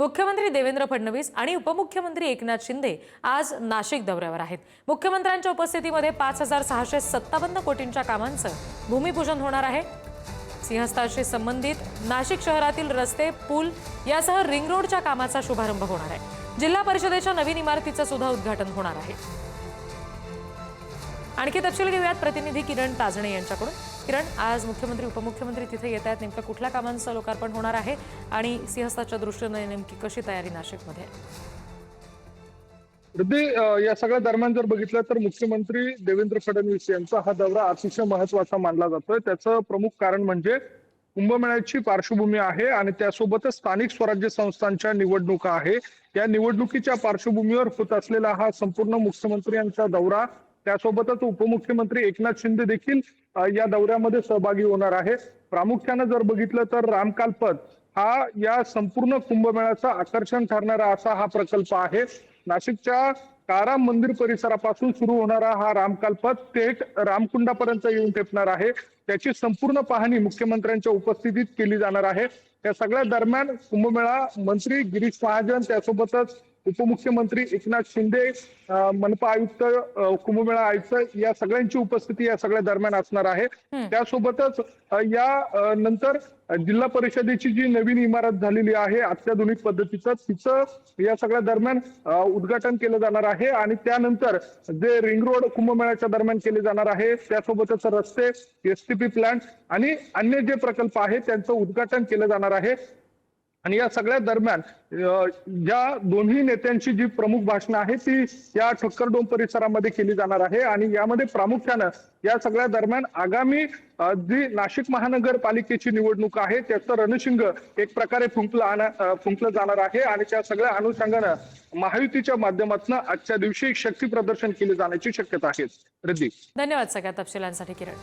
मुख्यमंत्री देवेंद्र फडणवीस आणि उपमुख्यमंत्री एकनाथ शिंदे आज नाशिक दौऱ्यावर आहेत. मुख्यमंत्र्यांच्या उपस्थितीमध्ये पाच हजार सहाशे सत्तावन्न कोटींच्या कामांचं भूमिपूजन होणार आहे. सिंहस्थाशी संबंधित नाशिक शहरातील रस्ते पूल यासह रिंग रोडच्या कामाचा शुभारंभ होणार आहे. जिल्हा परिषदेच्या नवीन इमारतीचं सुद्धा उद्घाटन होणार आहे. आणखी तपशील घेऊयात. प्रतिनिधी किरण ताजणे यांच्याकडून. किरण आज मुख्यमंत्री उपमुख्यमंत्री तिथे येत आहेत. नेमकं कुठल्या कामांचं लोकार्पण होणार आहे? आणि सिंहस्थाच्या दृष्टीने नेमकी कशी तयारी नाशिकमध्ये आहे? या सगळ्या दरम्यान जर बघितलं तर मुख्यमंत्री देवेंद्र फडणवीस यांचा हा दौरा अतिशय महत्त्वाचा मानला जातोय. त्याचं प्रमुख कारण म्हणजे कुंभमेळ्याची पार्श्वभूमी आहे आणि त्यासोबतच स्थानिक स्वराज्य संस्थांच्या निवडणुका आहे. या निवडणुकीच्या पार्श्वभूमीवर होत असलेला हा संपूर्ण मुख्यमंत्री यांचा दौरा त्यासोबतच उपमुख्यमंत्री एकनाथ शिंदे देखील या दौऱ्यामध्ये सहभागी होणार आहे. प्रामुख्यानं जर बघितलं तर रामकालपद हा या संपूर्ण कुंभमेळ्याचं आकर्षण ठरणारा असा हा प्रकल्प आहे. नाशिकच्या काराम मंदिर परिसरापासून सुरू होणारा हा रामकालपथ थेट रामकुंडापर्यंत येऊन ठेपणार आहे. त्याची संपूर्ण पाहणी मुख्यमंत्र्यांच्या उपस्थितीत केली जाणार आहे. त्या सगळ्या दरम्यान कुंभमेळा मंत्री गिरीश महाजन त्यासोबतच उपमुख्यमंत्री एकनाथ शिंदे मनपा आयुक्त कुंभमेळा आयुक्त या सगळ्यांची उपस्थिती या सगळ्या दरम्यान असणार आहे. त्यासोबतच या नंतर जिल्हा परिषदेची जी नवीन इमारत झालेली आहे अत्याधुनिक पद्धतीचं तिचं या सगळ्या दरम्यान उद्घाटन केलं जाणार आहे आणि त्यानंतर जे रिंग रोड कुंभमेळ्याच्या दरम्यान केले जाणार आहे त्यासोबतच रस्ते एसटीपी प्लांट आणि अन्य जे प्रकल्प आहेत त्यांचं उद्घाटन केलं जाणार आहे. आणि या सगळ्या दरम्यान ज्या दोन्ही नेत्यांची जी प्रमुख भाषणं आहेत ती या ठक्करडोम परिसरामध्ये केली जाणार आहे. आणि यामध्ये प्रामुख्यानं या सगळ्या दरम्यान आगामी जी नाशिक महानगरपालिकेची निवडणूक आहे त्याचं रणशिंग एक प्रकारे फुंकलं आणा- फुंकलं जाणार आहे. आणि त्या सगळ्या अनुषंगानं महायुतीच्या माध्यमातून आजच्या दिवशी एक शक्ती प्रदर्शन केले जाण्याची शक्यता आहे. रद्दी धन्यवाद सगळ्या तपशिलांसाठी किरण.